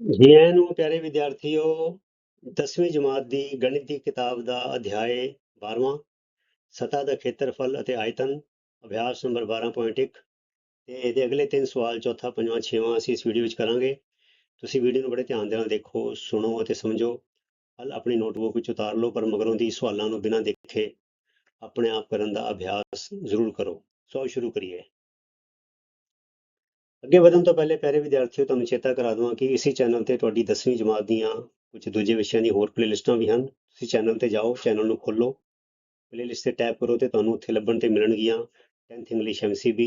ਜੀ ਆਇਆਂ ਨੂੰ, ਪਿਆਰੇ ਵਿਦਿਆਰਥੀਓ 10ਵੀਂ ਜਮਾਤ ਦੀ ਗਣਿਤ ਦੀ ਕਿਤਾਬ ਦਾ ਅਧਿਆਇ 12ਵਾਂ ਸਤ੍ਹਾ ਦਾ ਖੇਤਰਫਲ ਅਤੇ ਆਇਤਨ, ਅਭਿਆਸ ਨੰਬਰ 12.1 ਤੇ ਇਹਦੇ ਅਗਲੇ ਤਿੰਨ ਸਵਾਲ, ਚੌਥਾ, ਪੰਜਵਾਂ, ਛੇਵਾਂ ਅਸੀਂ ਇਸ ਵੀਡੀਓ ਵਿੱਚ ਕਰਾਂਗੇ। ਤੁਸੀਂ ਵੀਡੀਓ ਨੂੰ ਬੜੇ ਧਿਆਨ ਦੇ ਨਾਲ ਦੇਖੋ, ਸੁਣੋ ਅਤੇ ਸਮਝੋ। ਹਲ ਆਪਣੀ ਨੋਟਬੁੱਕ ਵਿੱਚ ਉਤਾਰ ਲਓ, ਪਰ ਮਗਰੋਂ ਦੀ ਸਵਾਲਾਂ ਨੂੰ ਬਿਨਾਂ ਦੇਖੇ ਆਪਣੇ ਆਪ ਕਰਨ ਦਾ ਅਭਿਆਸ ਜ਼ਰੂਰ ਕਰੋ। ਸੋ ਸ਼ੁਰੂ ਕਰੀਏ। ਅੱਗੇ ਵਧਣ ਤੋਂ ਪਹਿਲੇ ਪਿਆਰੇ ਵਿਦਿਆਰਥੀਓ, ਤੁਹਾਨੂੰ ਚੇਤਾ ਕਰਾ ਦਵਾਂ ਕਿ ਇਸੇ ਚੈਨਲ ਤੇ ਤੁਹਾਡੀ 10ਵੀਂ ਜਮਾਤ ਦੀਆਂ ਕੁਝ ਦੂਜੇ ਵਿਸ਼ਿਆਂ ਦੀ ਹੋਰ ਪਲੇਲਿਸਟਾਂ ਵੀ ਹਨ। ਤੁਸੀਂ ਚੈਨਲ ਤੇ ਜਾਓ, ਚੈਨਲ ਨੂੰ ਖੋਲੋ ਪਲੇਲਿਸਟ ਤੇ ਟੈਪ ਕਰੋ ਤੇ ਤੁਹਾਨੂੰ ਉੱਥੇ ਲੱਭਣ ਤੇ ਮਿਲਣਗੀਆਂ। 10th English MCB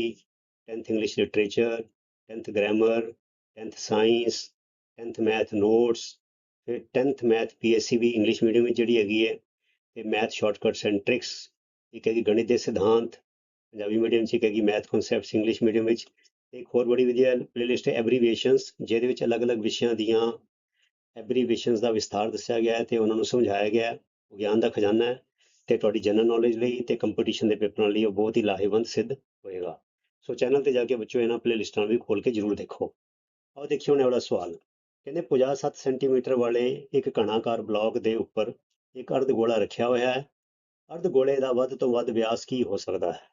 10th English literature 10th grammar 10th science 10th math notes ਫਿਰ 10th math PSCB English medium ਵਿੱਚ ਜਿਹੜੀ ਹੈਗੀ ਹੈ, ਤੇ ਮੈਥ ਸ਼ਾਰਟਕਟਸ ਐਂਡ ਟ੍ਰਿਕਸ ਇੱਕ ਹੈਗੀ ਗਣਿਤ ਦੇ ਸਿਧਾਂਤ, ਪੰਜਾਬੀ ਮੀਡੀਅਮ ਚ ਇੱਕ ਹੈਗੀ ਮੈਥ ਕਨਸੈਪਟਸ ਇੰਗਲਿਸ਼ ਮੀਡੀਅਮ ਵਿੱਚ। ਇੱਕ ਹੋਰ ਬੜੀ ਵਧੀਆ ਪਲੇਲਿਸਟ ਹੈ ਐਬਰੀਵੇਸ਼ਨਸ ਜਿਹਦੇ ਵਿੱਚ ਅਲੱਗ-ਅਲੱਗ ਵਿਸ਼ਿਆਂ ਦੀਆਂ ਐਬਰੀਵੇਸ਼ਨਸ ਦਾ ਵਿਸਥਾਰ ਦੱਸਿਆ ਗਿਆ ਹੈ ਤੇ ਉਹਨਾਂ ਨੂੰ ਸਮਝਾਇਆ ਗਿਆ ਹੈ। ਗਿਆਨ ਦਾ ਖਜ਼ਾਨਾ ਹੈ ਤੇ ਤੁਹਾਡੀ ਜਨਰਲ ਨੌਲੇਜ ਲਈ ਤੇ ਕੰਪੀਟੀਸ਼ਨ ਦੇ ਪੇਪਰਾਂ ਲਈ ਉਹ ਬਹੁਤ ਹੀ ਲਾਹੇਵੰਦ ਸਿੱਧ ਹੋਏਗਾ। ਸੋ ਚੈਨਲ ਤੇ ਜਾ ਕੇ ਬੱਚੋ ਇਹਨਾਂ ਪਲੇਲਿਸਟਾਂ ਵੀ ਖੋਲ ਕੇ ਜਰੂਰ ਦੇਖੋ। ਆਓ ਦੇਖਿਓ ਨੇ ਵਾਲਾ ਸਵਾਲ। ਕਹਿੰਦੇ 57 ਸੈਂਟੀਮੀਟਰ ਵਾਲੇ ਇੱਕ ਘਣਾਕਾਰ ਬਲੌਕ ਦੇ ਉੱਪਰ ਇੱਕ ਅਰਧ ਗੋਲਾ ਰੱਖਿਆ ਹੋਇਆ ਹੈ। ਅਰਧ ਗੋਲੇ ਦਾ ਵੱਧ ਤੋਂ ਵੱਧ ਵਿਆਸ ਕੀ ਹੋ ਸਕਦਾ ਹੈ?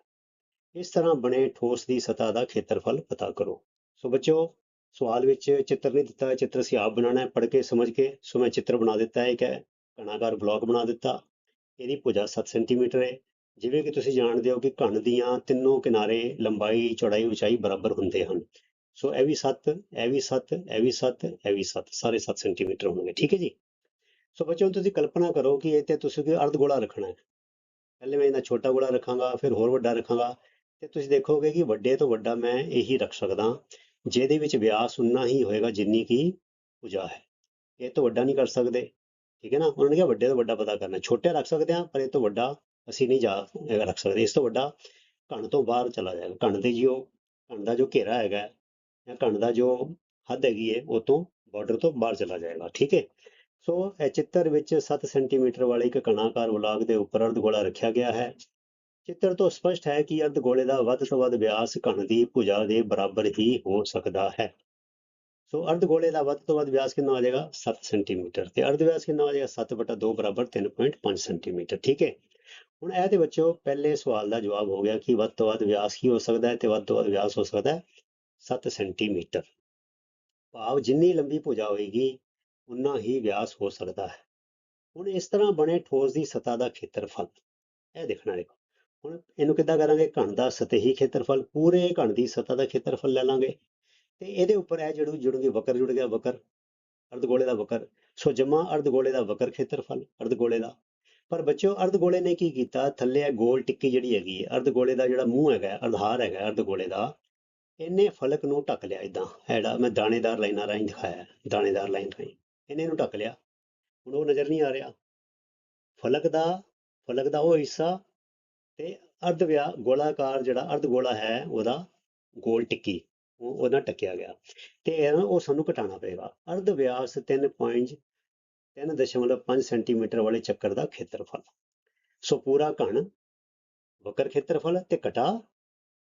ਇਸ ਤਰ੍ਹਾਂ ਬਣੇ ਠੋਸ ਦੀ ਸਤ੍ਹਾ ਦਾ ਖੇਤਰਫਲ ਪਤਾ ਕਰੋ। ਸੋ ਬੱਚਿਓ, ਸਵਾਲ ਵਿੱਚ ਚਿੱਤਰ ਨਹੀਂ ਦਿੱਤਾ, ਚਿੱਤਰ ਅਸੀਂ ਆਪ ਬਣਾਉਣਾ ਹੈ, ਪੜ੍ਹ ਕੇ ਸਮਝ ਕੇ। ਸੋ ਮੈਂ ਚਿੱਤਰ ਬਣਾ ਦਿੱਤਾ ਹੈ ਇੱਕ ਹੈ ਘਣਾਕਾਰ ਬਲੌਕ ਬਣਾ ਦਿੱਤਾ। ਇਹਦੀ ਭੁਜਾ 7 ਸੈਂਟੀਮੀਟਰ ਹੈ। ਜਿਵੇਂ ਕਿ ਤੁਸੀਂ ਜਾਣਦੇ ਹੋ ਕਿ ਘਣ ਦੀਆਂ ਤਿੰਨੋਂ ਕਿਨਾਰੇ ਲੰਬਾਈ, ਚੌੜਾਈ, ਉਚਾਈ ਬਰਾਬਰ ਹੁੰਦੇ ਹਨ। ਸੋ ਇਹ ਵੀ 7 ਇਹ ਵੀ 7 ਇਹ ਵੀ 7 ਇਹ ਵੀ 7 ਸਾਰੇ 7 ਸੈਂਟੀਮੀਟਰ ਹੋਣਗੇ, ਠੀਕ ਹੈ ਜੀ? ਸੋ ਬੱਚਿਓ ਤੁਸੀਂ ਕਲਪਨਾ ਕਰੋ ਕਿ ਇਹ ਤੇ ਤੁਸੀਂ ਕੋਈ ਅਰਧ ਗੋਲਾ ਰੱਖਣਾ ਹੈ। ਪਹਿਲੇ ਮੈਂ ਇਹਨਾਂ ਛੋਟਾ ਗੋਲਾ ਰੱਖਾਂਗਾ, ਫਿਰ ਹੋਰ ਵੱਡਾ ਰੱਖਾਂਗਾ। ਤੇ ਤੁਸੀਂ ਦੇਖੋਗੇ ਕਿ ਵੱਡੇ ਤੋਂ ਵੱਡਾ ਮੈਂ ਇਹੀ ਰੱਖ ਸਕਦਾ, ਜਿਹਦੇ ਵਿੱਚ ਵਿਆਸ ਉਨਾ ਹੀ ਹੋਏਗਾ ਜਿੰਨੀ ਕੀ ਭੁਜਾ ਹੈ। ਇਹ ਤੋਂ ਵੱਡਾ ਨਹੀਂ ਕਰ ਸਕਦੇ, ਠੀਕ ਹੈ ਨਾ? ਉਹਨਾਂ ਨੇ ਕਿਹਾ ਵੱਡੇ ਤੋਂ ਵੱਡਾ ਪਤਾ ਕਰਨਾ ਛੋਟੇ ਰੱਖ ਸਕਦੇ ਹਾਂ, ਪਰ ਇਹ ਤੋਂ ਵੱਡਾ ਅਸੀਂ ਨਹੀਂ ਜਾ ਰੱਖ ਸਕਦੇ। ਇਸ ਤੋਂ ਵੱਡਾ ਘਣ ਤੋਂ ਬਾਹਰ ਚਲਾ ਜਾਏਗਾ। ਘਣ ਦੇ ਜਿਓ ਘਣ ਦਾ ਜੋ ਘੇਰਾ ਹੈਗਾ ਜਾਂ ਘਣ ਦਾ ਜੋ ਹੱਦ ਹੈਗੀ ਹੈ, ਉਹ ਤੋਂ ਬਾਰਡਰ ਤੋਂ ਬਾਹਰ ਚਲਾ ਜਾਏਗਾ, ਠੀਕ ਹੈ? ਸੋ ਇਹ ਚਿੱਤਰ ਵਿੱਚ 7 ਸੈਂਟੀਮੀਟਰ ਵਾਲੇ ਇੱਕ ਕਣਾਕਾਰ ਬਲਾਕ ਦੇ ਉੱਪਰ ਅਰਧ ਗੋਲਾ ਰੱਖਿਆ ਗਿਆ ਹੈ। ਚਿੱਤਰ ਤੋਂ ਸਪਸ਼ਟ ਹੈ ਕਿ ਅਰਧ ਗੋਲੇ ਦਾ ਵੱਧ ਤੋਂ ਵੱਧ ਵਿਆਸ ਘਣ ਦੀ ਭੁਜਾ ਦੇ ਬਰਾਬਰ ਹੀ ਹੋ ਸਕਦਾ ਹੈ। ਸੋ ਅਰਧ ਗੋਲੇ ਦਾ ਵੱਧ ਤੋਂ ਵੱਧ ਵਿਆਸ ਕਿੰਨਾ ਹੋ ਜਾਏਗਾ? 7 ਸੈਂਟੀਮੀਟਰ। ਤੇ ਅਰਧ ਵਿਆਸ ਕਿੰਨਾ ਹੋ ਜਾਏਗਾ? 7/2 ਬਰਾਬਰ 3.5 ਸੈਂਟੀਮੀਟਰ। ਠੀਕ ਹੈ? ਹੁਣ ਇਹ ਦੇ ਬੱਚੋ ਪਹਿਲੇ ਸਵਾਲ ਦਾ ਜਵਾਬ ਹੋ ਗਿਆ ਕਿ ਵੱਧ ਤੋਂ ਵੱਧ ਵਿਆਸ ਕੀ ਹੋ ਸਕਦਾ ਹੈ ਤੇ ਵੱਧ ਤੋਂ ਵੱਧ ਵਿਆਸ ਹੋ ਸਕਦਾ ਹੈ? 7 ਸੈਂਟੀਮੀਟਰ। ਭਾਵ ਜਿੰਨੀ ਲੰਬੀ ਭੁਜਾ ਹੋਏਗੀ ਉਨਾ ਹੀ ਵਿਆਸ ਹੋ ਸਕਦਾ ਹੈ। ਹੁਣ ਇਸ ਤਰ੍ਹਾਂ ਬਣੇ ਠੋਸ ਦੀ ਸਤ੍ਹਾ ਦਾ ਖੇਤਰਫਲ। ਇਹ ਦੇਖਣਾ ਦੇਖੋ ਹੁਣ ਇਹਨੂੰ ਕਿੱਦਾਂ ਕਰਾਂਗੇ? ਘਣ ਦਾ ਸਤਹੀ ਖੇਤਰਫਲ, ਪੂਰੇ ਘਣ ਦੀ ਸਤਹ ਦਾ ਖੇਤਰਫਲ ਲੈ ਲਾਂਗੇ। ਤੇ ਇਹਦੇ ਉੱਪਰ ਇਹ ਜਿਹੜੂ ਜੁੜੂਗੀ ਵਕਰ ਜੁੜ ਗਿਆ, ਵਕਰ, ਅਰਧਗੋਲੇ ਦਾ ਵਕਰ। ਸੋ ਜਮਾ ਅਰਧਗੋਲੇ ਦਾ ਵਕਰ ਖੇਤਰਫਲ, ਅਰਧਗੋਲੇ ਦਾ। ਪਰ ਬੱਚਿਓ, ਅਰਧਗੋਲੇ ਨੇ ਕੀ ਕੀਤਾ? ਥੱਲੇ ਇਹ ਗੋਲ ਟਿੱਕੀ ਜਿਹੜੀ ਹੈਗੀ ਹੈ, ਅਰਧਗੋਲੇ ਦਾ ਜਿਹੜਾ ਮੂੰਹ ਹੈਗਾ ਅਰਧਾਰ ਹੈਗਾ ਅਰਧਗੋਲੇ ਦਾ, ਇਹਨੇ ਫਲਕ ਨੂੰ ਢੱਕ ਲਿਆ ਇਦਾਂ ਜਿਹੜਾ ਮੈਂ ਦਾਣੇਦਾਰ ਲਾਈਨਾਂ ਰਾਹੀਂ ਦਿਖਾਇਆ, ਦਾਣੇਦਾਰ ਲਾਈਨ ਰਾਹੀਂ। ਇਹਨੇ ਇਹਨੂੰ ਢੱਕ ਲਿਆ। ਹੁਣ ਉਹ ਨਜ਼ਰ ਨਹੀਂ ਆ ਰਿਹਾ। ਫਲਕ ਦਾ ਫਲਕ ਦਾ ਉਹ ਹਿੱਸਾ ਤੇ ਅਰਧ ਵਿਆ ਗੋਲਾਕਾਰ ਜਿਹੜਾ ਅਰਧ ਗੋਲਾ ਹੈ ਉਹਦਾ ਗੋਲ ਟਿੱਕੀ, ਉਹ ਉਹਦਾ ਟੱਕਿਆ ਗਿਆ। ਤੇ ਇਹ ਨਾ ਉਹ ਸਾਨੂੰ ਘਟਾਉਣਾ ਪਏਗਾ। ਅਰਧ ਵਿਆਸ 3.5 3.5 ਸੈਂਟੀਮੀਟਰ ਵਾਲੇ ਚੱਕਰ ਦਾ ਖੇਤਰਫਲ। ਸੋ ਪੂਰਾ ਘਣ ਵਕਰ ਖੇਤਰਫਲ ਤੇ ਘਟਾ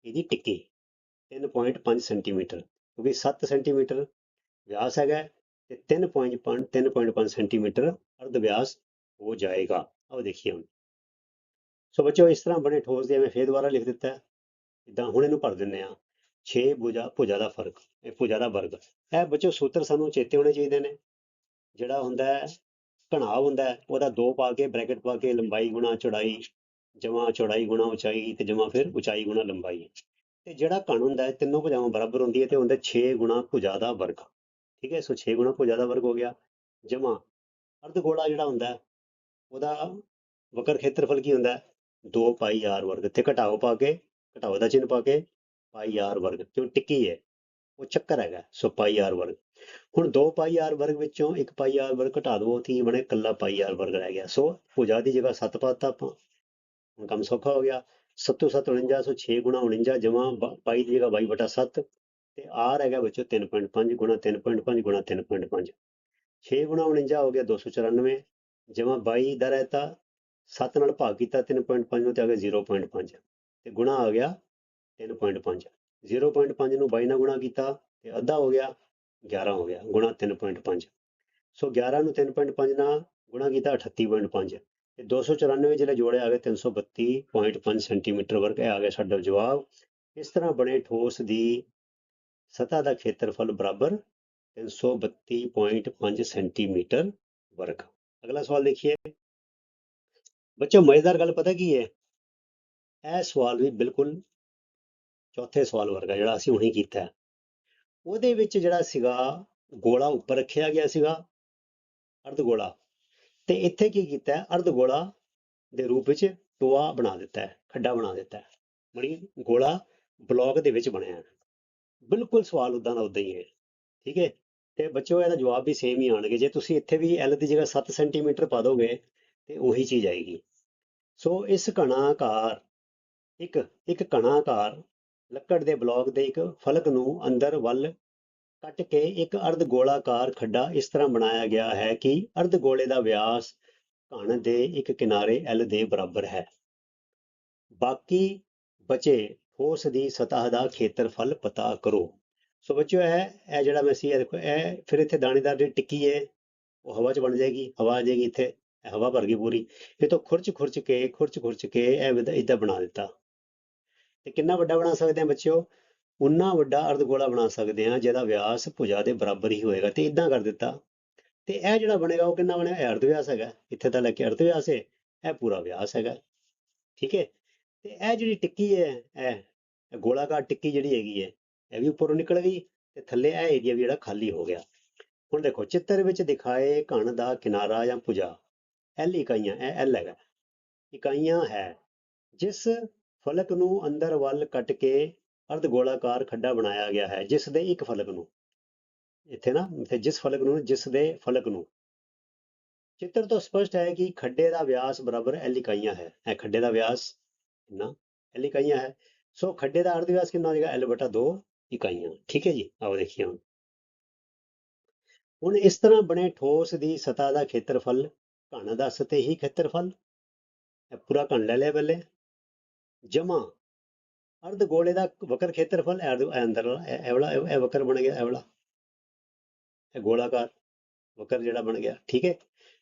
ਇਹਦੀ ਟਿੱਕੀ 3.5 ਸੈਂਟੀਮੀਟਰ ਕਿਉਂਕਿ 7 ਸੈਂਟੀਮੀਟਰ ਵਿਆਸ ਹੈਗਾ ਤੇ 3.5 3.5 ਸੈਂਟੀਮੀਟਰ ਅਰਧ ਵਿਆਸ ਹੋ ਜਾਏਗਾ। ਆਓ ਦੇਖੀਏ ਹੁਣ। ਸੋ ਬੱਚਿਓ, ਇਸ ਤਰ੍ਹਾਂ ਬਣੇ ਠੋਸ ਦੇ ਮੈਂ ਫੇਰ ਦੁਬਾਰਾ ਲਿਖ ਦਿੱਤਾ ਹੈ ਇਦਾਂ ਹੁਣ ਇਹਨੂੰ ਭਰ ਦਿੰਨੇ ਆ 6 ਭੁਜਾ ਭੁਜਾ ਦਾ ਫ਼ਰਕ, ਇਹ ਭੁਜਾ ਦਾ ਵਰਗ। ਇਹ ਬੱਚਿਓ, ਸੂਤਰ ਸਾਨੂੰ ਚੇਤੇ ਹੋਣੇ ਚਾਹੀਦੇ ਨੇ। ਜਿਹੜਾ ਹੁੰਦਾ ਹੈ, ਘਣਾਵ ਹੁੰਦਾ ਹੈ, ਉਹਦਾ 2 ਪਾ ਕੇ, ਬ੍ਰੈਕਟ ਪਾ ਕੇ, ਲੰਬਾਈ ਗੁਣਾ ਚੌੜਾਈ ਜਮਾ ਚੌੜਾਈ ਗੁਣਾ ਉਚਾਈ ਤੇ ਜਮਾ ਫਿਰ ਉਚਾਈ ਗੁਣਾ ਲੰਬਾਈ। ਤੇ ਜਿਹੜਾ ਘਣ ਹੁੰਦਾ ਹੈ, ਤਿੰਨੋਂ ਭੁਜਾਵਾਂ ਬਰਾਬਰ ਹੁੰਦੀ ਹੈ ਤੇ ਹੁੰਦਾ 6 ਗੁਣਾ ਭੁਜਾ ਦਾ ਵਰਗ। ਠੀਕ ਹੈ, ਸੋ 6 ਗੁਣਾ ਭੁਜਾ ਦਾ ਵਰਗ ਹੋ ਗਿਆ ਜਮਾ ਅਰਧ ਗੋਲਾ ਜਿਹੜਾ ਹੁੰਦਾ ਉਹਦਾ ਵਕਰ ਖੇਤਰਫਲ ਕੀ ਹੁੰਦਾ 2 ਪਾਈ r ਵਰਗ ਤੇ ਘਟਾਓ ਪਾ ਕੇ, ਘਟਾਓ ਦਾ ਚਿੰਨ੍ਹ ਪਾ ਕੇ ਪਾਈ r ਵਰਗ ਕਿਉਂ ਟਿੱਕੀ ਹੈ, ਉਹ ਚੱਕਰ ਹੈਗਾ, ਸੋ ਪਾਈ r ਵਰਗ। ਹੁਣ 2 ਪਾਈ r ਵਰਗ ਵਿੱਚੋਂ 1 ਪਾਈ r ਵਰਗ ਘਟਾ ਦਵੋ ਤਾਂ ਬਣੇ ਕੱਲਾ ਪਾਈ r ਵਰਗ ਰਹਿ ਗਿਆ। ਸੋ ਭੁਜਾ ਦੀ ਜਗ੍ਹਾ 7 ਪਾਤਾ ਆਪਾਂ, ਹੁਣ ਕੰਮ ਸੌਖਾ ਹੋ ਗਿਆ। 7 7 49 ਸੋ 6 ਗੁਣਾ 49 ਜਮਾ ਪਾਈ ਦੀ ਜਗ੍ਹਾ 22 ਬਟਾ 7 ਤੇ r ਹੈਗਾ ਬੱਚੋ 3.5 ਗੁਣਾ 3.5 ਗੁਣਾ 3.5 6 ਗੁਣਾ 49 ਹੋ ਗਿਆ 294 ਜਮਾ 22 ਦਾ ਰਹਿਤਾ 7 ਨਾਲ ਭਾਗ ਕੀਤਾ 3.5 ਨੂੰ ਤੇ ਆ ਗਿਆ 0.5 ਤੇ ਗੁਣਾ ਆ ਗਿਆ 3.5 0.5 ਨੂੰ 22 ਨਾਲ ਗੁਣਾ ਕੀਤਾ ਤੇ ਅੱਧਾ ਹੋ ਗਿਆ 11 ਹੋ ਗਿਆ, ਗੁਣਾ 3.5 ਸੋ 11 ਨੂੰ 3.5 ਨਾਲ ਗੁਣਾ ਕੀਤਾ 38.5 ਤੇ 294 ਜਿਹੜੇ ਜੋੜੇ ਆ ਗਏ 332.5 ਸੈਂਟੀਮੀਟਰ ਵਰਗ, ਇਹ ਆ ਗਿਆ ਸਾਡਾ ਜਵਾਬ। ਇਸ ਤਰ੍ਹਾਂ ਬਣੇ ਠੋਸ ਦੀ ਸਤ੍ਹਾ ਦਾ ਖੇਤਰਫਲ ਬਰਾਬਰ 332.5 ਸੈਂਟੀਮੀਟਰ ਵਰਗ। ਅਗਲਾ ਸਵਾਲ ਦੇਖੀਏ। ਬੱਚੋ ਮਜ਼ੇਦਾਰ ਗੱਲ ਪਤਾ ਕੀ ਹੈ? ਇਹ ਸਵਾਲ ਵੀ ਬਿਲਕੁਲ ਚੌਥੇ ਸਵਾਲ ਵਰਗਾ ਜਿਹੜਾ ਅਸੀਂ ਹੁਣੇ ਕੀਤਾ ਉਹਦੇ ਵਿੱਚ ਜਿਹੜਾ ਸੀਗਾ, ਗੋਲਾ ਉੱਪਰ ਰੱਖਿਆ ਗਿਆ ਸੀਗਾ, ਅਰਧ ਗੋਲਾ। ਤੇ ਇੱਥੇ ਕੀ ਕੀਤਾ ਅਰਧ ਗੋਲਾ ਦੇ ਰੂਪ ਵਿੱਚ ਟੋਆ ਬਣਾ ਦਿੱਤਾ ਹੈ, ਖੱਡਾ ਬਣਾ ਦਿੱਤਾ ਹੈ। ਮਣੀ ਗੋਲਾ ਬਲੌਕ ਦੇ ਵਿੱਚ ਬਣਿਆ ਬਿਲਕੁਲ ਸਵਾਲ ਉਦਾਂ ਦਾ ਉਦਾਂ ਹੀ ਹੈ, ਠੀਕ ਹੈ? ਤੇ ਬੱਚਿਓ ਇਹਦਾ ਜਵਾਬ ਵੀ ਸੇਮ ਹੀ ਆਣਗੇ ਜੇ ਤੁਸੀਂ ਇੱਥੇ ਵੀ L ਦੀ ਜਗ੍ਹਾ 7 ਸੈਂਟੀਮੀਟਰ ਪਾ ਦੋਗੇ ਤੇ ਉਹੀ ਚੀਜ਼ ਆਏਗੀ। ਸੋ ਇਸ ਘਣਾਕਾਰ ਇੱਕ ਇੱਕ ਘਣਾਕਾਰ ਲੱਕੜ ਦੇ ਬਲੌਕ ਦੇ ਇੱਕ ਫਲਕ ਨੂੰ ਅੰਦਰ ਵੱਲ ਕੱਟ ਕੇ ਇੱਕ ਅਰਧ ਗੋਲਾਕਾਰ ਖੱਡਾ ਇਸ ਤਰ੍ਹਾਂ ਬਣਾਇਆ ਗਿਆ ਹੈ ਕਿ ਅਰਧ ਗੋਲੇ ਦਾ ਵਿਆਸ ਘਣ ਦੇ ਇੱਕ ਕਿਨਾਰੇ L ਦੇ ਬਰਾਬਰ ਹੈ। ਬਾਕੀ ਬਚੇ ਠੋਸ ਦੀ ਸਤਹ ਦਾ ਖੇਤਰਫਲ ਪਤਾ ਕਰੋ। ਸੋ ਬੱਚਿਓ, ਇਹ ਇਹ ਜਿਹੜਾ ਮੈਂ ਸੀ, ਇਹ ਦੇਖੋ, ਇਹ ਫਿਰ ਇੱਥੇ ਦਾਣੇਦਾਰ ਜਿਹੜੀ ਟਿੱਕੀ ਹੈ ਉਹ ਹਵਾ 'ਚ ਬਣ ਜਾਏਗੀ, ਹਵਾ ਆ ਜਾਏਗੀ ਇੱਥੇ। ਹਵਾ ਭਰ ਗਈ ਪੂਰੀ। ਇਹ ਤੋਂ ਖੁਰਚ ਖੁਰਚ ਕੇ, ਖੁਰਚ ਖੁਰਚ ਕੇ ਇਹ ਵਿਧ- ਬਣਾ ਦਿੱਤਾ। ਤੇ ਕਿੰਨਾ ਵੱਡਾ ਬਣਾ ਸਕਦੇ ਹਾਂ ਬੱਚਿਓ? ਉਨਾ ਵੱਡਾ ਅਰਧਗੋਲਾ ਬਣਾ ਸਕਦੇ ਹਾਂ ਜਿਹਦਾ ਵਿਆਸ ਭੁਜਾ ਦੇ ਬਰਾਬਰ ਹੀ ਹੋਏਗਾ ਤੇ ਇਦਾਂ ਕਰ ਦਿੱਤਾ। ਤੇ ਇਹ ਜਿਹੜਾ ਬਣੇਗਾ ਉਹ ਕਿੰਨਾ ਬਣਿਆ ਅਰਧ ਵਿਆਸ ਹੈਗਾ। ਇੱਥੇ ਤਾਂ ਲੈ ਕੇ ਅਰਧ ਵਿਆਸ ਹੈ ਇਹ ਪੂਰਾ ਵਿਆਸ ਹੈਗਾ। ਠੀਕ ਹੈ ਤੇ ਇਹ ਜਿਹੜੀ ਟਿੱਕੀ ਹੈ ਇਹ ਇਹ ਗੋਲਾਕਾਰ ਟਿੱਕੀ ਜਿਹੜੀ ਹੈਗੀ ਹੈ ਇਹ ਵੀ ਉੱਪਰੋਂ ਨਿਕਲ ਗਈ ਤੇ ਥੱਲੇ ਇਹ ਏਰੀਆ ਵੀ ਜਿਹੜਾ ਖਾਲੀ ਹੋ ਗਿਆ। ਹੁਣ ਦੇਖੋ, ਚਿੱਤਰ ਵਿੱਚ ਦਿਖਾਏ ਘਣ ਦਾ ਕਿਨਾਰਾ ਜਾਂ ਭੁਜਾ। ਐਲ ਇਕਾਈਆਂ, ਇਹ L ਹੈਗਾ। ਇਕਾਈਆਂ ਹੈ, ਜਿਸ ਫਲਕ ਨੂੰ ਅੰਦਰ ਵੱਲ ਕੱਟ ਕੇ ਅਰਧ ਗੋਲਾਕਾਰ ਖੱਡਾ ਬਣਾਇਆ ਗਿਆ ਹੈ, ਜਿਸ ਦੇ ਇੱਕ ਫਲਕ ਨੂੰ। ਇੱਥੇ ਨਾ, ਇੱਥੇ ਜਿਸ ਫਲਕ ਨੂੰ, ਜਿਸ ਦੇ ਫਲਕ ਨੂੰ। ਚਿੱਤਰ ਤੋਂ ਸਪਸ਼ਟ ਹੈ ਕਿ ਖੱਡੇ ਦਾ ਵਿਆਸ ਬਰਾਬਰ L ਇਕਾਈਆਂ ਹੈ। ਇਹ ਖੱਡੇ ਦਾ ਵਿਆਸ ਕਿੰਨਾ? L ਇਕਾਈਆਂ ਹੈ। ਸੋ ਖੱਡੇ ਦਾ ਅਰਧ ਵਿਆਸ ਕਿੰਨਾ ਹੋ ਜਾਏਗਾ? L ਬਟਾ 2 ਇਕਾਈਆਂ। ਠੀਕ ਹੈ ਜੀ? ਆਓ ਦੇਖੀਏ ਹੁਣ ਇਸ ਤਰ੍ਹਾਂ ਬਣੇ ਠੋਸ ਦੀ ਸਤ੍ਹਾ ਦਾ ਖੇਤਰਫਲ ਘਣ ਦਾ ਸਤਹੀ ਖੇਤਰਫਲ ਇਹ ਪੂਰਾ ਘਣ ਲੈ ਲਿਆ ਪਹਿਲੇ। ਜਮਾ। ਅਰਧ ਗੋਲੇ ਦਾ ਵਕਰ ਖੇਤਰਫਲ ਇਹ ਅਰਧ- ਇਹ ਅੰਦਰ ਵਾਲਾ, ਇਹ ਇਹ ਵਾਲਾ ਇਹ ਵਕਰ ਬਣ ਗਿਆ ਇਹ ਵਾਲਾ। ਇਹ ਗੋਲਾਕਾਰ ਵਕਰ ਜਿਹੜਾ ਬਣ ਗਿਆ ਠੀਕ ਹੈ?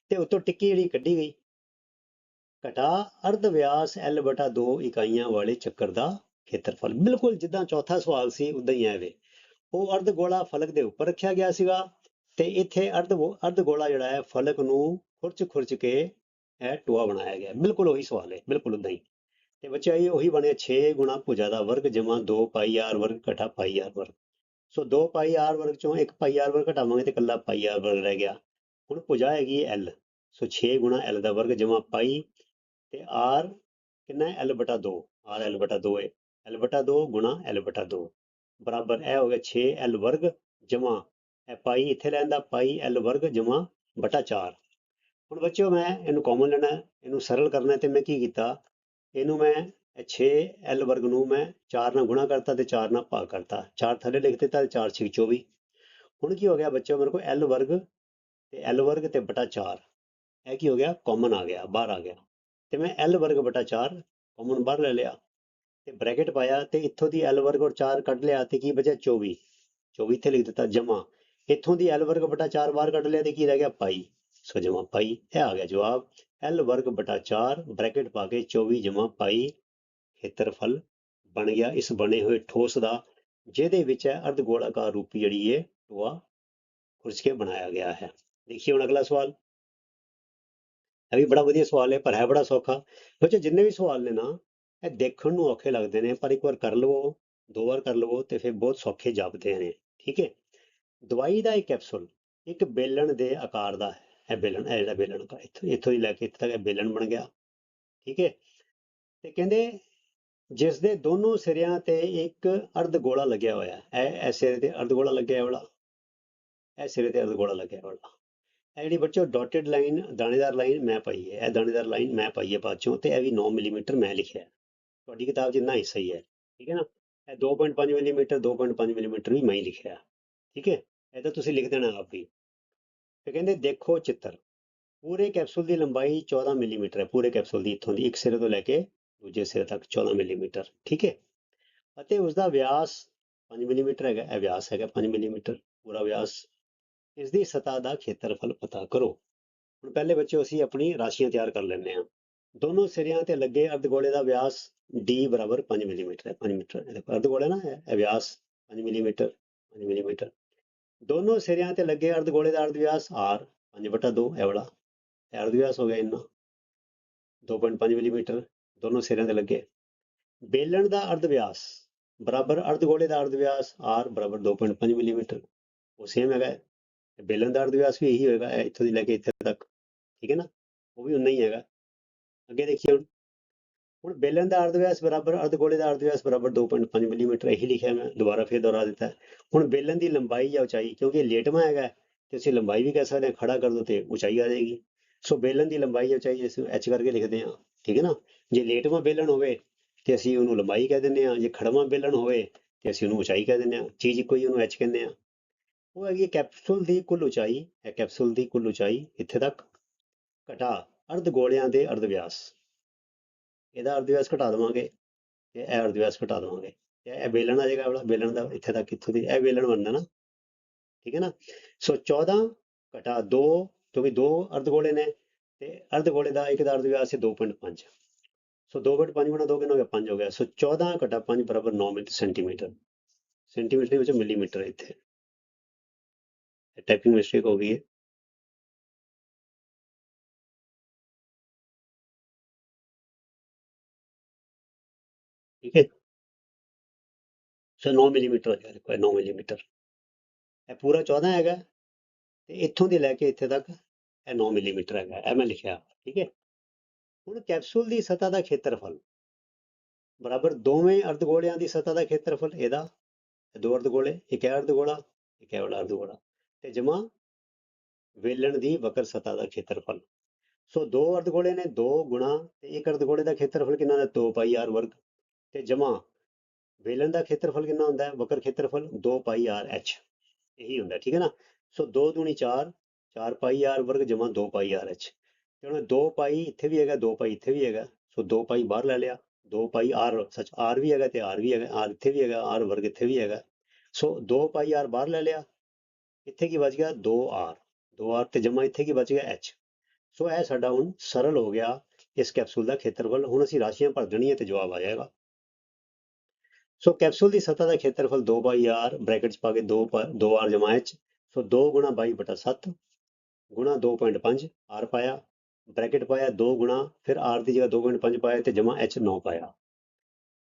ਤੇ ਉਤੋਂ ਟਿੱਕੀ ਜਿਹੜੀ ਕੱਢੀ ਗਈ। ਘਟਾ ਅਰਧ ਵਿਆਸ L ਬਟਾ 2 ਇਕਾਈਆਂ ਵਾਲੇ ਚੱਕਰ ਦਾ ਖੇਤਰਫਲ। ਬਿਲਕੁਲ ਜਿੱਦਾਂ ਚੌਥਾ ਸਵਾਲ ਸੀ ਉਦਾਂ ਹੀ ਐਵੇਂ। ਉਹ ਅਰਧ ਗੋਲਾ ਫਲਕ ਦੇ ਉੱਪਰ ਰੱਖਿਆ ਗਿਆ ਸੀਗਾ। ਤੇ ਇੱਥੇ ਅਰਧ ਅਰਧ ਗੋਲਾ ਜਿਹੜਾ ਹੈ, ਫਲਕ ਨੂੰ ਖੁਰਚ ਖੁਰਚ ਕੇ ਇਹ ਟੋਆ ਬਣਾਇਆ ਗਿਆ। ਬਿਲਕੁਲ ਉਹੀ ਸਵਾਲ ਹੈ, ਬਿਲਕੁਲ ਉਦਾਂ ਹੀ। ਤੇ ਬੱਚਾ ਇਹ ਉਹੀ ਬਣਿਆ 6 ਗੁਣਾ ਭੁਜਾ ਦਾ ਵਰਗ ਜਮਾ 2 ਪਾਈ ਆਰ ਵਰਗ ਘਟਾ ਪਾਈ ਆਰ ਵਰਗ। ਸੋ 2 ਪਾਈ ਆਰ ਵਰਗ ਚੋਂ 1 ਪਾਈ ਆਰ ਵਰਗ ਘਟਾਵਾਂਗੇ ਤੇ ਇਕੱਲਾ ਪਾਈ ਆਰ ਵਰਗ ਰਹਿ ਗਿਆ। ਹੁਣ ਭੁਜਾ ਹੈਗੀ ਹੈ L ਸੋ 6 ਗੁਣਾ L ਦਾ ਵਰਗ ਜਮਾ ਪਾਈ ਤੇ R ਕਿੰਨਾ ਹੈ? L ਬਟਾ 2 R L ਬਟਾ 2 ਹੈ। L 2 ਗੁਣਾ L ਬਟਾ 2 ਬਰਾਬਰ ਇਹ ਹੋ ਗਿਆ 6 L ਵਰਗ ਜਮਾ ਪਾਈ ਇੱਥੇ ਲੈਂਦਾ ਪਾਈ ਐਲ ਵਰਗ ਜਮਾ ਬਟਾ 4 ਹੁਣ ਬੱਚਿਓ ਮੈਂ ਇਹਨੂੰ ਕਾਮਨ ਲੈਣਾ, ਇਹਨੂੰ ਸਰਲ ਕਰਨਾ ਹੈ ਤੇ ਮੈਂ ਕੀ ਕੀਤਾ? ਇਹਨੂੰ ਮੈਂ 6 ਐਲ ਵਰਗ ਨੂੰ ਮੈਂ 4 ਨਾਲ ਗੁਣਾ ਕਰਤਾ ਤੇ 4 ਨਾਲ ਭਾਗ ਕਰਤਾ। 4 ਥੱਲੇ ਲਿਖ ਦਿੱਤਾ ਤੇ 4 6 24 ਹੁਣ ਕੀ ਹੋ ਗਿਆ ਬੱਚਿਓ? ਮੇਰੇ ਕੋਲ ਐਲ ਵਰਗ ਤੇ L ਵਰਗ ਤੇ ਬਟਾ 4 ਇਹ ਕੀ ਹੋ ਗਿਆ? ਕਾਮਨ ਆ ਗਿਆ, ਬਾਹਰ ਆ ਗਿਆ। ਤੇ ਮੈਂ ਐਲ ਵਰਗ ਬਟਾ 4 ਕਾਮਨ ਬਾਹਰ ਲੈ ਲਿਆ। ਤੇ ਬ੍ਰੈਕਟ ਪਾਇਆ ਤੇ ਇੱਥੋਂ ਦੀ ਐਲ ਵਰਗ ਔਰ 4 ਕੱਢ ਲਿਆ ਤੇ ਕੀ ਬਚਿਆ? 24 24 ਇੱਥੇ ਲਿਖ ਦਿੱਤਾ, ਜਮਾ। ਇੱਥੋਂ ਦੀ L ਵਰਗ ਬਟਾ 4 ਬਾਹਰ ਕੱਢ ਲਿਆ ਤੇ ਕੀ ਰਹਿ ਗਿਆ? ਪਾਈ। ਸੋ ਜਮਾ ਪਾਈ। ਇਹ ਆ ਗਿਆ ਜਵਾਬ। L ਵਰਗ ਬਟਾ 4 ਬ੍ਰੈਕਟ ਪਾ ਕੇ 24 ਜਮਾ ਪਾਈ। ਖੇਤਰਫਲ ਬਣ ਗਿਆ। ਇਸ ਬਣੇ ਹੋਏ ਠੋਸ ਦਾ, ਜਿਹਦੇ ਵਿੱਚ ਹੈ ਅਰਧ ਗੋਲਾਕਾਰ ਰੂਪੀ ਜਿਹੜੀ ਹੈ ਟੋਆ ਖੁਰਚ ਕੇ ਬਣਾਇਆ ਗਿਆ ਹੈ। ਦੇਖੀਏ ਹੁਣ ਅਗਲਾ ਸਵਾਲ। ਇਹ ਵੀ ਬੜਾ ਵਧੀਆ ਸਵਾਲ ਹੈ, ਪਰ ਹੈ ਬੜਾ ਸੌਖਾ। ਬੱਚੇ, ਜਿੰਨੇ ਵੀ ਸਵਾਲ ਨੇ ਨਾ, ਇਹ ਦੇਖਣ ਨੂੰ ਔਖੇ ਲੱਗਦੇ ਨੇ, ਪਰ ਇੱਕ ਵਾਰ ਕਰ ਲਵੋ, ਦੋ ਵਾਰ ਕਰ ਲਵੋ ਤੇ ਫਿਰ ਬਹੁਤ ਸੌਖੇ ਜਾਪਦੇ ਨੇ। ਠੀਕ ਹੈ? ਦਵਾਈ ਦਾ ਇਹ ਕੈਪਸੂਲ ਇੱਕ ਬੇਲਣ ਦੇ ਆਕਾਰ ਦਾ ਹੈ। ਇਹ ਬੇਲਣ, ਇਹ ਜਿਹੜਾ ਬੇਲਣ ਦਾ ਇੱਥੋਂ ਇੱਥੋਂ ਹੀ ਲੈ ਕੇ ਇੱਥੇ ਤੱਕ ਇਹ ਬੇਲਣ ਬਣ ਗਿਆ। ਠੀਕ ਹੈ? ਤੇ ਕਹਿੰਦੇ ਜਿਸ ਦੇ ਦੋਨੋਂ ਸਿਰਿਆਂ ਤੇ ਇੱਕ ਅਰਧ ਗੋਲਾ ਲੱਗਿਆ ਹੋਇਆ ਹੈ। ਇਹ ਇਹ ਸਿਰੇ ਤੇ ਅਰਧ ਗੋਲਾ ਲੱਗਿਆ ਵਾਲਾ। ਇਹ ਸਿਰੇ ਤੇ ਅਰਧ ਗੋਲਾ ਲੱਗਿਆ ਵਾਲਾ। ਇਹ ਜਿਹੜੀ ਬੱਚੋ ਡਾਟਡ ਲਾਈਨ ਦਾਣੇਦਾਰ ਲਾਈਨ ਮੈਂ ਪਾਈ ਹੈ। ਇਹ ਦਾਣੇਦਾਰ ਲਾਈਨ ਮੈਂ ਪਾਈ ਹੈ ਬਾਅਦ ਚੋਂ ਤੇ ਇਹ ਵੀ 9 ਮਿਲੀਮੀਟਰ ਮੈਂ ਲਿਖਿਆ ਹੈ। ਤੁਹਾਡੀ ਕਿਤਾਬ ਜਿੰਨਾ ਹੀ ਸਹੀ ਹੈ ਠੀਕ ਹੈ ਨਾ? ਇਹ 2.5 ਮਿਲੀਮੀਟਰ 2.5 ਮਿਲੀਮੀਟਰ ਵੀ ਮੈਂ ਹੀ ਲਿਖਿਆ। ਠੀਕ ਹੈ? ਇਹ ਤਾਂ ਤੁਸੀਂ ਲਿਖ ਦੇਣਾ ਆਪ ਵੀ ਤੇ ਕਹਿੰਦੇ ਦੇਖੋ ਚਿੱਤਰ। ਪੂਰੇ ਕੈਪਸੂਲ ਦੀ ਲੰਬਾਈ 14 ਮਿਲੀਮੀਟਰ ਹੈ, ਪੂਰੇ ਕੈਪਸੂਲ ਦੀ ਇੱਥੋਂ ਦੀ, ਇੱਕ ਸਿਰੇ ਤੋਂ ਲੈ ਕੇ ਦੂਜੇ ਸਿਰੇ ਤੱਕ 14 ਮਿਲੀਮੀਟਰ, ਠੀਕ ਹੈ? ਅਤੇ ਉਸ ਦਾ ਵਿਆਸ 5 ਮਿਲੀਮੀਟਰ ਹੈਗਾ, ਇਹ ਵਿਆਸ ਹੈਗਾ 5 ਮਿਲੀਮੀਟਰ, ਪੂਰਾ ਵਿਆਸ। ਇਸ ਦੀ ਸਤਹ ਦਾ ਖੇਤਰਫਲ ਪਤਾ ਕਰੋ। ਹੁਣ ਪਹਿਲੇ ਬੱਚੇ ਅਸੀਂ ਆਪਣੀ ਰਾਸ਼ੀਆਂ ਤਿਆਰ ਕਰ ਲੈਂਦੇ ਹਾਂ। ਦੋਨੋਂ ਸਿਰਿਆਂ ਤੇ ਲੱਗੇ ਅਰਧਗੋਲੇ ਦਾ ਵਿਆਸ d ਬਰਾਬਰ 5 ਮਿਲੀਮੀਟਰ ਹੈ 5 ਮੀਟਰ ਇਹ ਦੇਖੋ ਅਰਧਗੋਲੇ ਨਾ ਹੈ ਇਹ ਵਿਆਸ 5 ਮਿਲੀਮੀਟਰ 5 ਮਿਲੀਮੀਟਰ। ਦੋਨੋਂ ਸਿਰਿਆਂ ਤੇ ਲੱਗੇ ਅਰਧਗੋਲੇ ਦਾ ਅਰਧ ਵਿਆਸ r 5 ਬਟਾ 2 ਇਹ ਵਾਲਾ। ਇਹ ਅਰਧ ਵਿਆਸ ਹੋ ਗਿਆ ਇੰਨਾ। 2.5 ਮਿਲੀਮੀਟਰ, ਦੋਨੋਂ ਸਿਰਿਆਂ ਤੇ ਲੱਗੇ। ਬੇਲਣ ਦਾ ਅਰਧ ਵਿਆਸ, ਬਰਾਬਰ ਅਰਧ ਗੋਲੇ ਦਾ ਅਰਧ ਵਿਆਸ r ਬਰਾਬਰ 2.5 ਮਿਲੀਮੀਟਰ। ਉਹ ਸੇਮ ਹੈਗਾ। ਹੈ। ਬੇਲਣ ਦਾ ਅਰਧ ਵਿਆਸ ਵੀ ਇਹੀ ਹੋਏਗਾ ਇੱਥੋਂ ਦੀ ਲੈ ਕੇ ਇੱਥੇ ਤੱਕ। ਠੀਕ ਹੈ ਨਾ? ਉਹ ਵੀ ਉਨਾ ਹੀ ਹੈਗਾ। ਅੱਗੇ ਦੇਖੀਏ ਹੁਣ। ਹੁਣ ਬੇਲਣ ਦਾ ਅਰਧ ਵਿਆਸ ਬਰਾਬਰ ਅਰਧ ਗੋਲੇ ਦਾ ਅਰਧ ਵਿਆਸ ਬਰਾਬਰ 2.5 ਮਿਲੀਮੀਟਰ ਇਹੀ ਲਿਖਿਆ ਮੈਂ, ਦੁਬਾਰਾ ਫੇਰ ਦੁਹਰਾ ਦਿੱਤਾ ਹੁਣ ਬੇਲਣ ਦੀ ਲੰਬਾਈ ਜਾਂ ਉਚਾਈ, ਕਿਉਂਕਿ ਇਹ ਲੇਟਵਾਂ ਹੈਗਾ ਤੇ ਅਸੀਂ ਲੰਬਾਈ ਵੀ ਕਹਿ ਸਕਦੇ ਹਾਂ, ਖੜਾ ਕਰ ਦੋ ਤੇ ਉਚਾਈ ਆ ਜਾਏਗੀ। ਸੋ ਬੇਲਣ ਦੀ ਲੰਬਾਈ ਜਾਂ ਉਚਾਈ ਅਸੀਂ h ਕਰਕੇ ਲਿਖਦੇ ਹਾਂ, ਠੀਕ ਹੈ ਨਾ? ਜੇ ਲੇਟਵਾਂ ਬੇਲਣ ਹੋਵੇ, ਤੇ ਅਸੀਂ ਉਹਨੂੰ ਲੰਬਾਈ ਕਹਿ ਦਿੰਦੇ ਹਾਂ, ਜੇ ਖੜਵਾਂ ਬੇਲਣ ਹੋਵੇ, ਤੇ ਅਸੀਂ ਉਹਨੂੰ ਉਚਾਈ ਕਹਿ ਦਿੰਦੇ ਹਾਂ। ਚੀਜ਼ ਇੱਕੋ ਹੀ ਉਹਨੂੰ ਐਚ ਕਹਿੰਦੇ ਹਾਂ। ਉਹ ਹੈਗੀ ਕੈਪਸੂਲ ਦੀ ਕੁੱਲ ਉਚਾਈ ਹੈ ਕੈਪਸੂਲ ਦੀ ਕੁੱਲ ਉਚਾਈ ਇੱਥੇ ਤੱਕ। ਘਟਾ ਅਰਧ ਗੋਲਿਆਂ ਦੇ ਅਰਧ ਵਿਆਸ। ਇਹਦਾ ਅਰਧ ਵਿਆਸ ਘਟਾ ਦੇਵਾਂਗੇ ਤੇ ਇਹ ਅਰਧ ਵਿਆਸ ਘਟਾ ਦੇਵਾਂਗੇ। ਤੇ ਇਹ ਬੇਲਣ ਆ ਜਾਏਗਾ ਵਾਲਾ ਬੇਲਣ ਦਾ ਇੱਥੇ ਤੱਕ ਇੱਥੋਂ ਦੀ, ਇਹ ਬੇਲਣ ਬਣਦਾ ਨਾ। ਠੀਕ ਹੈ ਨਾ? ਸੋ 14 ਘਟਾ 2 ਕਿਉਂਕਿ ਦੋ ਅਰਧ ਗੋਲੇ ਨੇ, ਤੇ ਅਰਧ ਗੋਲੇ ਦਾ ਇੱਕ ਦਾ ਅਰਧ ਵਿਆਸ ਹੈ 2.5 ਸੋ 2.5 ਗੁਣਾ 2 ਕਿੰਨਾ ਹੋ ਗਿਆ? 5 ਹੋ ਗਿਆ। ਸੋ 14 ਘਟਾ 5 ਬਰਾਬਰ 9 ਮਿੰਟ ਸੈਂਟੀਮੀਟਰ। ਸੈਂਟੀਮੀਟਰ ਦੇ ਵਿੱਚ ਮਿਲੀਮੀਟਰ ਇੱਥੇ। ਟਾਈਪਿੰਗ ਮਿਸਟੇਕ ਹੋ ਗਈ ਹੈ। ਠੀਕ ਹੈ ਸੋ 9 ਮਿਲੀਮੀਟਰ ਹੋ ਜਾਏਗਾ ਦੇਖੋ ਇਹ 9 ਮਿਲੀਮੀਟਰ ਇਹ ਪੂਰਾ 14 ਹੈਗਾ ਤੇ ਇੱਥੋਂ ਦੀ ਲੈ ਕੇ ਇੱਥੇ ਤੱਕ ਇਹ 9 ਮਿਲੀਮੀਟਰ ਹੈਗਾ ਇਹ ਮੈਂ ਲਿਖਿਆ ਠੀਕ ਹੈ ਹੁਣ ਕੈਪਸੂਲ ਦੀ ਸਤਹ ਦਾ ਖੇਤਰਫਲ ਬਰਾਬਰ ਦੋਵੇਂ ਅਰਧਗੋਲਿਆਂ ਦੀ ਸਤਹ ਦਾ ਖੇਤਰਫਲ ਇਹਦਾ ਇਹ ਦੋ ਅਰਧਗੋਲੇ ਇੱਕ ਹੈ ਅਰਧਗੋਲਾ ਇੱਕ ਹੈ ਵਾਲਾ ਅਰਧਗੋਲਾ ਤੇ ਜਮਾ ਵੇਲਣ ਦੀ ਵਕਰ ਸਤਹ ਦਾ ਖੇਤਰਫਲ ਸੋ ਦੋ ਅਰਧਗੋਲੇ ਨੇ 2 ਗੁਣਾ ਤੇ ਇੱਕ ਅਰਧਗੋਲੇ ਦਾ ਖੇਤਰਫਲ ਕਿੰਨਾ ਦਾ 2 ਪਾਈ r ਵਰਗ ਤੇ ਜਮਾ ਵੇਲਣ ਦਾ ਖੇਤਰਫਲ ਕਿੰਨਾ ਹੁੰਦਾ ਹੈ? ਵਕਰ ਖੇਤਰਫਲ 2 ਪਾਈ ਆਰ h ਇਹੀ ਹੁੰਦਾ, ਠੀਕ ਹੈ ਨਾ? ਸੋ 2 ਦੂਣੀ 4 4 ਪਾਈ ਆਰ ਵਰਗ ਜਮਾ 2 ਪਾਈ ਆਰ h ਤੇ ਹੁਣ 2 ਪਾਈ ਇੱਥੇ ਵੀ ਹੈਗਾ 2 ਪਾਈ ਇੱਥੇ ਵੀ ਹੈਗਾ, ਸੋ 2 ਪਾਈ ਬਾਹਰ ਲੈ ਲਿਆ 2 ਪਾਈ r ਸੱਚ ਆਰ ਵੀ ਹੈਗਾ ਤੇ ਆਰ ਵੀ ਹੈਗਾ, ਆਰ ਇੱਥੇ ਵੀ ਹੈਗਾ, ਆਰ ਵਰਗ ਇੱਥੇ ਵੀ ਹੈਗਾ। ਸੋ 2 ਪਾਈ ਆਰ ਬਾਹਰ ਲੈ ਲਿਆ, ਇੱਥੇ ਕੀ ਬਚ ਗਿਆ? 2r 2r ਤੇ ਜਮਾ ਇੱਥੇ ਕੀ ਬਚ ਗਿਆ? h ਸੋ ਇਹ ਸਾਡਾ ਹੁਣ ਸਰਲ ਹੋ ਗਿਆ ਇਸ ਕੈਪਸੂਲ ਦਾ ਖੇਤਰਫਲ। ਹੁਣ ਅਸੀਂ ਰਾਸ਼ੀਆਂ ਭਰ ਦੇਣੀਆਂ ਤੇ ਜਵਾਬ ਆ ਜਾਏਗਾ। ਸੋ ਕੈਪਸੂਲ ਦੀ ਸਤਹ ਦਾ ਖੇਤਰਫਲ 2/r ਬ੍ਰੈਕਟਸ ਪਾ ਕੇ 2 2r ਜਮਾ h ਸੋ 2 22/7 2.5 r ਪਾਇਆ, ਬ੍ਰੈਕਟ ਪਾਇਆ 2 ਗੁਣਾ, ਫਿਰ r ਦੀ ਜਗ੍ਹਾ 2.5 ਪਾਇਆ ਤੇ ਜਮਾ h 9 ਪਾਇਆ।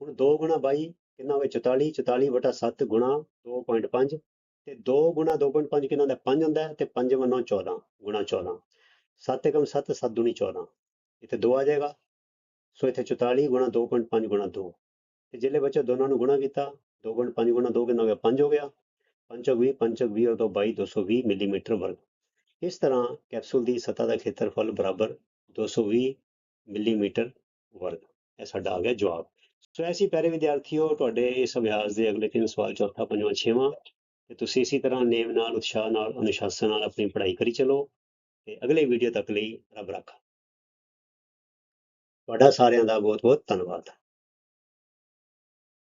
ਹੁਣ 2 22 ਕਿੰਨਾ ਹੋਇਆ? 44 44/7 2.5 ਤੇ 2 2.5 ਕਿੰਨਾ ਦਾ 5 ਹੁੰਦਾ ਤੇ 5 9 14 14 7 ਕਮ 7 7 ਦੂਣੀ 14 ਇੱਥੇ 2 ਆ ਜਾਏਗਾ। ਸੋ ਇੱਥੇ 44 2.5 2 ਤੇ ਜਿਹੜੇ ਬੱਚੇ ਦੋਨਾਂ ਨੂੰ ਗੁਣਾ ਕੀਤਾ 2.5 ਗੁਣਾ 2 ਕਿੰਨਾ ਹੋ ਗਿਆ? 5 ਹੋ ਗਿਆ। 5 20 5 20 ਔਰ 2 22 220 ਮਿਲੀਮੀਟਰ ਵਰਗ। ਇਸ ਤਰ੍ਹਾਂ ਕੈਪਸੂਲ ਦੀ ਸਤਹ ਦਾ ਖੇਤਰਫਲ ਬਰਾਬਰ 220 ਮਿਲੀਮੀਟਰ ਵਰਗ। ਇਹ ਸਾਡਾ ਆ ਗਿਆ ਜਵਾਬ। ਸੋ ਐਸੀ ਪਿਆਰੇ ਵਿਦਿਆਰਥੀਓ, ਤੁਹਾਡੇ ਇਸ ਅਭਿਆਸ ਦੇ ਅਗਲੇ ਤਿੰਨ ਸਵਾਲ ਚੌਥਾ, ਪੰਜਵਾਂ, ਛੇਵਾਂ ਤੇ ਤੁਸੀਂ ਇਸੇ ਤਰ੍ਹਾਂ ਨੇਮ ਨਾਲ, ਉਤਸ਼ਾਹ ਨਾਲ, ਅਨੁਸ਼ਾਸਨ ਨਾਲ ਆਪਣੀ ਪੜ੍ਹਾਈ ਕਰੀ ਚਲੋ ਤੇ ਅਗਲੇ ਵੀਡੀਓ ਤੱਕ ਲਈ ਰੱਬ ਰੱਖਾ। ਤੁਹਾਡਾ ਸਾਰਿਆਂ ਦਾ ਬਹੁਤ ਬਹੁਤ ਧੰਨਵਾਦ।